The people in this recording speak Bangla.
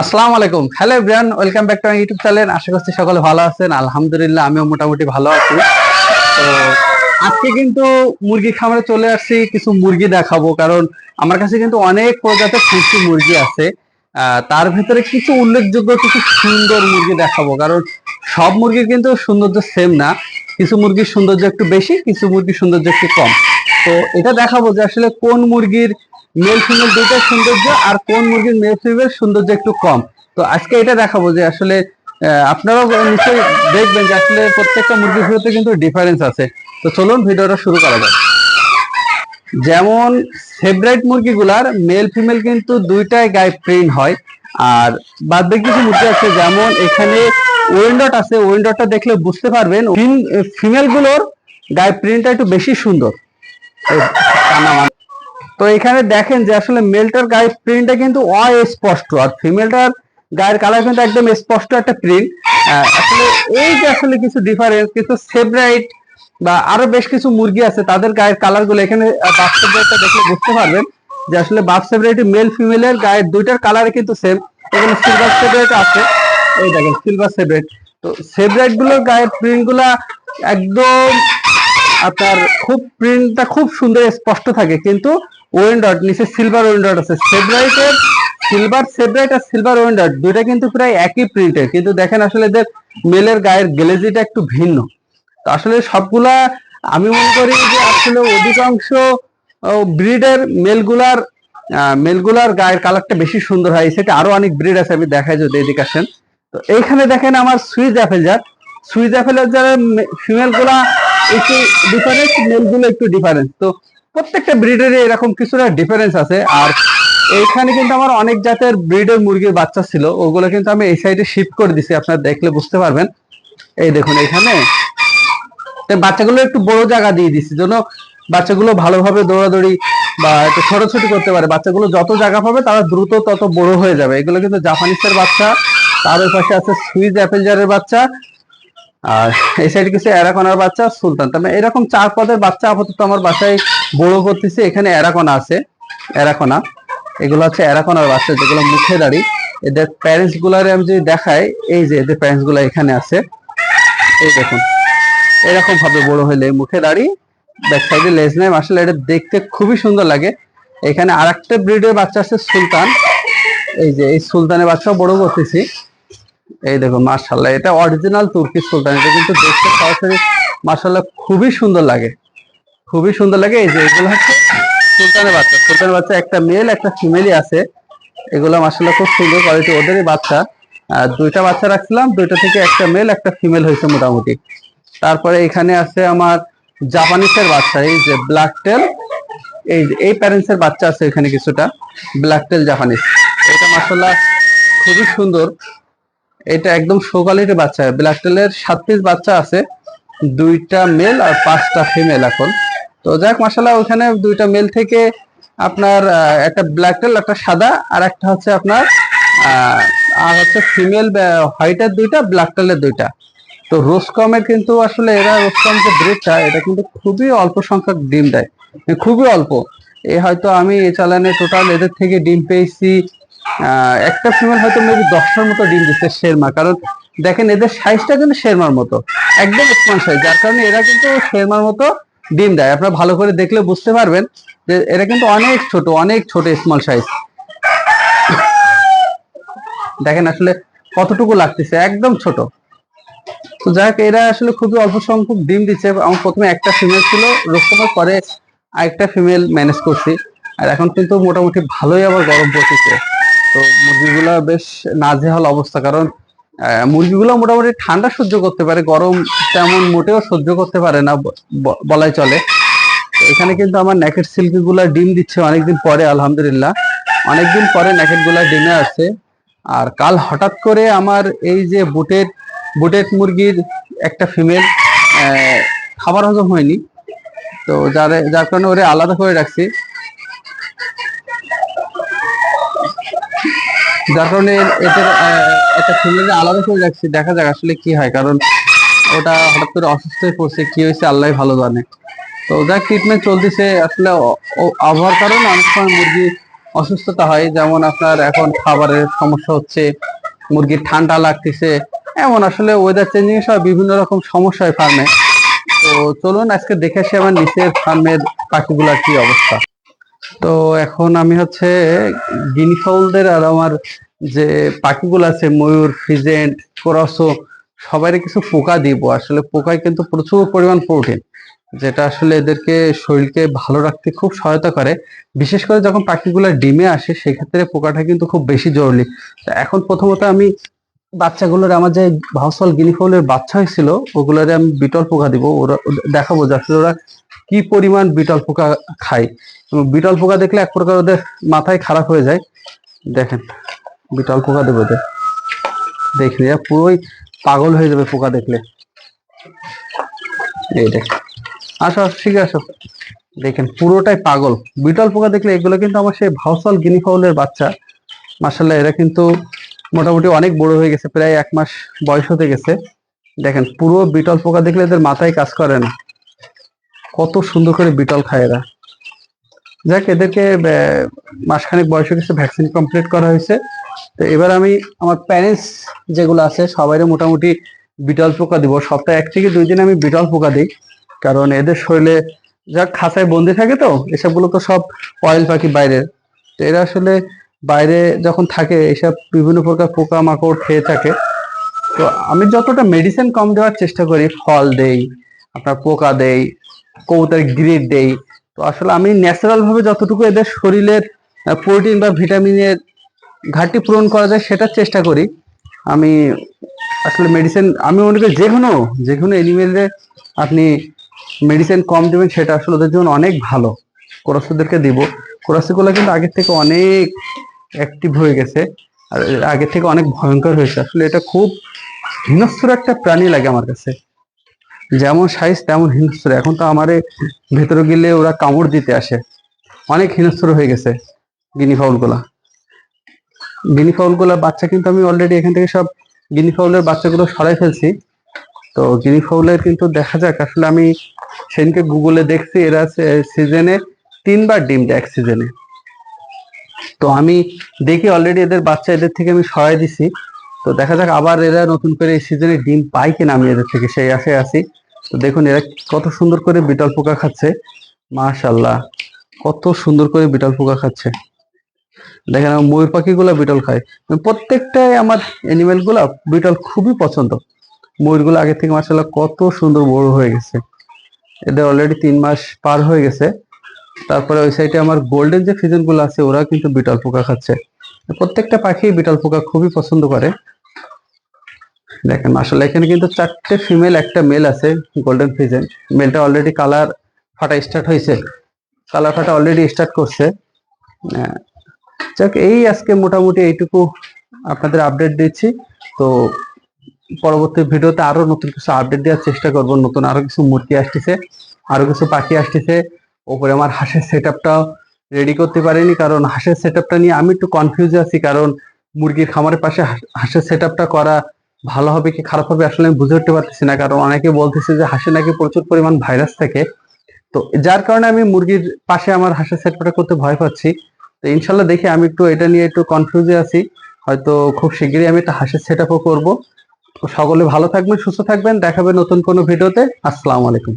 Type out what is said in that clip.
আসসালামু আলাইকুম। Hello everyone welcome back to my YouTube channel আশা করছি সকলে ভালো আছেন। আলহামদুলিল্লাহ, আমিও মোটামুটি ভালো আছি। তো, আজকে কিন্তু মুরগি খামারে চলে আসছি, কিছু মুরগি দেখাবো। কারণ আমার কাছে কিন্তু অনেক প্রজাতির ফুসি মুরগি আছে। তার ভিতরে কিছু উল্লেখযোগ্য, কিছু সুন্দর মুরগি দেখাবো। কারণ সব মুরগির কিন্তু সৌন্দর্য সেম না। কিছু মুরগির সৌন্দর্য একটু বেশি, কিছু মুরগির সৌন্দর্য একটু কম। তো, এটা দেখাবো যে আসলে কোন মুরগির মেল ফিমেল দুইটার সৌন্দর্য আর কোন মুরগির মেল ফিমেল সৌন্দর্য একটু কম। তো আজকে এটা দেখাবো যে আসলে আপনারাও নিশ্চয়ই দেখবেন যে আসলে প্রত্যেকটা মুরগির ভিতরে কিন্তু ডিফারেন্স আছে। তো চলুন ভিডিওটা শুরু করা যাক। যেমন ফেভারিট মুরগিগুলার মেল ফিমেল কিন্তু দুইটাই গায়ে প্রিন্ট হয়। আর বাদ বাকি কিছু মুরগি আছে, যেমন এখানে ওয়েন্ডট আছে। ওয়েন্ডটটা দেখলে বুঝতে পারবেন ফিমেলগুলোর গায়ে প্রিন্টটা একটু বেশি সুন্দর। তো এখানে দেখেন যে আসলে মেলটার গায়ের প্রিন্টটা কিন্তু অস্পষ্ট আর ফিমেলটার গায়ের কালার কিন্তু একদম স্পষ্ট একটা প্রিন্ট আসলে এই যে আসলে কিছু ডিফারেন্স কিছু সেপারেট বা আরও বেশ কিছু মুরগি আছে, তাদের গায়ের কালারগুলো এখানে সেপারেটটা দেখলে বুঝতে পারবেন যে আসলে বাফ সেপারেট মেল ফিমেলের গায়ের দুইটার কালার কিন্তু সেম এখানে সিলভার সেপারেট আছে, এই দেখেন সিলভার সেপারেট তো সেপারেটগুলোর গায়ের প্রিন্টগুলা একদম আপনার খুব প্রিন্টটা খুব সুন্দর স্পষ্ট থাকে, কিন্তু ওয়েন্ডট নিচে সিলভার ওয়েন্ডট আছে। সেব্রাইটের সিলভার সেব্রাইট আর সিলভার ওয়েন্ডট দুইটা কিন্তু প্রায় একই প্রিন্টের কিন্তু দেখেন আসলে এদের মেলের গায়ের গ্লেজিটা একটু ভিন্ন। তো আসলে সবগুলা আমি মনে করি যে আসলে অধিকাংশ ব্রিডের মেলগুলার মেলগুলার গায়ের কালারটা বেশি সুন্দর হয়। সেটা আরও অনেক ব্রিড আছে, আমি দেখাই যদি এদিকে আসেন। তো এইখানে দেখেন আমার সুইজ অ্যাপেল সুইজ অ্যাপেলের যারা ফিমেলগুলা একটু ডিফারেন্স মেলগুলো একটু ডিফারেন্স তো প্রত্যেকটা ব্রিডের এরকম কিছুটা ডিফারেন্স আছে। আর এইখানে কিন্তু আমার অনেক জাতের ব্রিডের মুরগির বাচ্চা ছিল। ওগুলো কিন্তু আমি এই সাইডে শিফট করে দিছি, আপনারা দেখলে বুঝতে পারবেন। এই দেখুন এখানে বাচ্চাগুলো একটু বড় জায়গা দিয়ে দিছি জন্য বাচ্চাগুলো ভালোভাবে দৌড়াদৌড়ি বা একটু ছোটাছুটি করতে পারে। বাচ্চাগুলো যত জায়গা পাবে, তারা দ্রুত তত বড় হয়ে যাবে। এগুলো কিন্তু জাপানিসের বাচ্চা তার পাশে আছে সুইজ অ্যাপেলজারের বাচ্চা আর এই সাইডে কিছু অ্যারাকোনার বাচ্চা, সুলতান। তার মানে এরকম চার পদের বাচ্চা আপাতত আমার বাসায় বড় করতেছে, এখানে অ্যারাকোনা আছে অ্যারাকোনা এগুলো হচ্ছে অ্যারাকোনার বাচ্চা, যেগুলো মুখে দাঁড়ি। এদের প্যারেন্টস গুলারে আমি যদি দেখাই, এই যে এদের প্যারেন্টসগুলা এখানে আছে, এই দেখুন। এরকম ভাবে বড় হইলে মুখে দাঁড়ি ব্যাক সাইডে লেজ নেম আসলে এটা দেখতে খুবই সুন্দর লাগে। এখানে আরেকটা ব্রিডের বাচ্চা আছে সুলতান। এই যে এই সুলতানের বাচ্চাও বড় করতেছি। এই দেখুন মার্শাল্লাহ এটা অরিজিনাল তুর্কি সুলতান, এটা কিন্তু দেখতে সরাসরি মার্শাল্লাহ খুবই সুন্দর লাগে। খুবই সুন্দর লাগে, এই যে এগুলো হচ্ছে সুলতানের বাচ্চা সুলতানের বাচ্চা একটা মেল একটা ফিমেলই আছে। এগুলো মার্শাল্লাহ খুব সুন্দর কোয়ালিটি ওদেরই বাচ্চা। দুইটা বাচ্চা রাখছিলাম, দুইটা থেকে একটা মেল একটা ফিমেল হয়েছে মোটামুটি। তারপরে এখানে আছে আমার জাপানিসের বাচ্চা, এই যে ব্ল্যাক টেল এই এই প্যারেন্টসের বাচ্চা আছে এখানে কিছুটা ব্ল্যাক টেল জাপানিস এটা মার্শাল্লাহ খুবই সুন্দর। এটা একদম শো বাচ্চা। ব্ল্যাক টেলের সাত পিস বাচ্চা আছে। দুইটা মেল আর পাঁচটা ফিমেল এখন। তো যাক মাসাল্লাহ ওখানে দুইটা মেল থেকে আপনার একটা ব্ল্যাক টেল একটা সাদা আর একটা হচ্ছে আপনার আর হচ্ছে ফিমেল হোয়াইটের দুইটা ব্ল্যাক টেলের দুইটা। তো রোসকমের কিন্তু আসলে এরা রোসকম যে ব্রিডটা এটা কিন্তু খুবই অল্প সংখ্যক ডিম দেয়। মানে খুবই অল্প। এ হয়তো আমি এ চালানে টোটাল এদের থেকে ডিম পেয়েছি একটা ফিমেল হয়তো মেবি দশটার মতো ডিম দিচ্ছে শেরমা, কারণ দেখেন এদের সাইজটা কিন্তু শেরমার মতো, একদম স্মল সাইজ যার কারণে এরা কিন্তু শেরমার মতো ডিম দেয়। আপনারা ভালো করে দেখলে বুঝতে পারবেন যে এরা কিন্তু অনেক ছোট অনেক ছোট স্মল সাইজ দেখেন আসলে কতটুকু লাগতেছে, একদম ছোট। তো যাই হোক, এরা আসলে খুবই অল্প সংখ্যক ডিম দিচ্ছে আমার প্রথমে একটা ফিমেল ছিল রকমের পরে আরেকটা ফিমেল ম্যানেজ করছি। আর এখন কিন্তু মোটামুটি ভালোই আবার গরম পড়তেছে। তো মুরগিগুলো বেশ নাজেহাল অবস্থা, কারণ মুরগিগুলো মোটামুটি ঠান্ডা সহ্য করতে পারে, গরম তেমন মোটেও সহ্য করতে পারে না বলাই চলে। এখানে কিন্তু আমার ন্যাকেট সিল্কি গুলা ডিম দিচ্ছে অনেকদিন পরে, আলহামদুলিল্লাহ। অনেকদিন পরে নেকেটগুলা ডিমে আছে। আর কাল হঠাৎ করে আমার এই যে বুটের বুটের মুরগির একটা ফিমেল খাবার হজম হয়নি। তো যার যার কারণে ওরে আলাদা করে রাখছি। যার কারণে এটার একটা ফিমেল আলাদা করে রাখছি দেখা যাক আসলে কি হয়, কারণ ওটা হঠাৎ করে অসুস্থ হয়ে পড়ছে, কি হয়েছে আল্লাহ ভালো জানে। তো যাক ট্রিটমেন্ট চলতেছে, আসলে আবহাওয়ার কারণে অনেক সময় মুরগি অসুস্থতা হয়, যেমন আপনার এখন খাবারের সমস্যা হচ্ছে, মুরগির ঠান্ডা লাগতেছে, এমন আসলে ওয়েদার চেঞ্জিং সময় বিভিন্ন রকম সমস্যা হয় ফার্মে তো চলুন, আজকে দেখে আসি আমার নিচের ফার্মের পাখিগুলার কি অবস্থা। তো এখন আমি হচ্ছে গিনি ফাউলদের আর আমার যে পাখিগুলো আছে, ময়ূর, ফিজেন্ট, কোরাসো সবাই কিছু পোকা দিব। আসলে পোকায় কিন্তু প্রচুর পরিমাণ প্রোটিন, যেটা আসলে এদেরকে শরীরকে ভালো রাখতে খুব সহায়তা করে। বিশেষ করে যখন পাখিগুলো ডিমে আসে, সেক্ষেত্রে পোকাটা কিন্তু খুব বেশি জরুরি। এখন প্রথমত আমি বাচ্চাগুলোর, আমার যে ভাউসল গিনি ফাউলের বাচ্চা হয়েছিল, ওগুলোরে আমি বিটল পোকা দিব। ওরা, দেখাবো যে আসলে ওরা কি পরিমাণ বিটল পোকা খায়? এবং বিটল পোকা দেখলে এক প্রকার ওদের মাথায় খারাপ হয়ে যায়। দেখেন, বিটল পোকা দেবো ওদের। দেখলে পুরোই পাগল হয়ে যাবে পোকা দেখলে। এই দেখ, আসো ঠিক আসো। দেখেন, পুরোটাই পাগল। বিটল পোকা দেখলে এগুলো কিন্তু আমার সেই ভাউসল গিনি ফাউলের বাচ্চা। মাসাল্লাহ এরা কিন্তু মোটামুটি অনেক বড় হয়ে গেছে, প্রায় এক মাস বয়স হতে গেছে। দেখেন, পুরো বিটল পোকা দেখলে এদের মাথায় কাজ করে না। কত সুন্দর করে বিটল খায় এরা। যাক, এদেরকে মাসখানেক বয়স গেছে, ভ্যাকসিন কমপ্লিট করা হয়েছে। তো এবার আমি আমার প্যারেন্টস যেগুলো আছে সবাইরে মোটামুটি বিটল পোকা দিব। সপ্তাহে এক থেকে দুই দিন আমি বিটল পোকা দিই, কারণ এদের শরীরে যা খাঁচায় বন্দি থাকে তো, এসবগুলো তো সব অয়েল পাখি বাইরের। তো এরা আসলে বাইরে যখন থাকে, এসব বিভিন্ন প্রকার পোকা মাকড় খেয়ে থাকে। তো আমি যতটা মেডিসিন কম দেওয়ার চেষ্টা করি, ফল দেই, আপনার পোকা দেই কবুতর গ্রিড দেই। তো আসলে আমি ন্যাচারাল ভাবে যতটুকু এদের শরীরের প্রোটিন বা ভিটামিনের ঘাটতি পূরণ করা যায় সেটার চেষ্টা করি। আমি আসলে মেডিসিন আমি মনে করি যে কোনো যে কোনো এনিমেলে আপনি মেডিসিন কম দেবেন সেটা আসলে ওদের জন্য অনেক ভালো। কোরাসুদেরকে দিব। কোরাসুগুলো কিন্তু আগের থেকে অনেক অ্যাক্টিভ হয়ে গেছে। আর আগের থেকে অনেক ভয়ঙ্কর হয়েছে। আসলে এটা খুব হিংস্র একটা প্রাণী লাগে আমার কাছে। যেমন সাইজ তেমন হিংস্র। এখন তো আমারে ভেতরে গেলে ওরা কামড় দিতে আসে। অনেক হিংস্র হয়ে গেছে গিনি ফাউলগুলা গিনি ফাউলগুলা বাচ্চা কিন্তু আমি অলরেডি এখান থেকে সব গিনি ফাউলের বাচ্চাগুলো সরাই ফেলছি। তো গিনি ফাউলের কিন্তু দেখা যাক, আসলে আমি সেদিনকে গুগলে দেখছি, এরা সিজনে তিনবার ডিম দেয় এক সিজনে তো আমি দেখি অলরেডি এদের বাচ্চা এদের থেকে আমি সরাই দিছি। তো দেখা যাক আবার এরা নতুন করে এই সিজনে ডিম পাই কিনা আমি এদের থেকে, সেই আশায় আছি। তো দেখুন, এরা কত সুন্দর করে বিটল পোকা খাচ্ছে। মাশাল্লাহ কত সুন্দর করে বিটল পোকা খাচ্ছে। দেখেন, আমার ময়ূর পাখিগুলো বিটল খায়। প্রত্যেকটাই আমার অ্যানিমেলগুলা বিটল খুবই পছন্দ। ময়ূরগুলো আগে থেকে মাশাল্লাহ কত সুন্দর বড় হয়ে গেছে। এদের অলরেডি তিন মাস পার হয়ে গেছে। তারপরে ওই সাইডে আমার গোল্ডেন যে ফিজনগুলো আছে ওরা কিন্তু বিটল পোকা খাচ্ছে। প্রত্যেকটা পাখি বিটল পোকা খুবই পছন্দ করে। দেখেন আসলে এখানে কিন্তু চারটে ফিমেল একটা মেল আছে গোল্ডেন ফিজেন মেলটা অলরেডি কালার ফাটা স্টার্ট হয়েছে। কালার ফাটা অলরেডি স্টার্ট করছে। আহ, যাক এই আজকে মোটামুটি এইটুকু আপনাদের আপডেট দিচ্ছি। তো পরবর্তী ভিডিওতে আরও নতুন কিছু আপডেট দেওয়ার চেষ্টা করব। নতুন আরও কিছু মূর্তি আসতেছে আরও কিছু পাখি আসতেছে। ওপরে আমার হাঁসের সেট রেডি করতে পারিনি কারণ হাঁসের সেট নিয়ে আমি একটু কনফিউজ আছি। কারণ মুরগির খামারের পাশে হাঁসের সেট করা ভালো হবে কি খারাপ হবে আসলে আমি বুঝে উঠতে পারতেছি না, কারণ অনেকে বলতেছে যে হাঁসে নাকি প্রচুর পরিমাণ ভাইরাস থাকে। তো যার কারণে আমি মুরগির পাশে আমার হাঁসের সেট করতে ভয় পাচ্ছি। তো ইনশাল্লাহ দেখি আমি একটু এটা নিয়ে একটু কনফিউজে আছি। হয়তো খুব শীঘ্রই আমি একটা হাঁসের সেট আপও করব সকলে ভালো থাকবেন, সুস্থ থাকবেন। দেখাবে নতুন কোনো ভিডিওতে। আসসালামু আলাইকুম।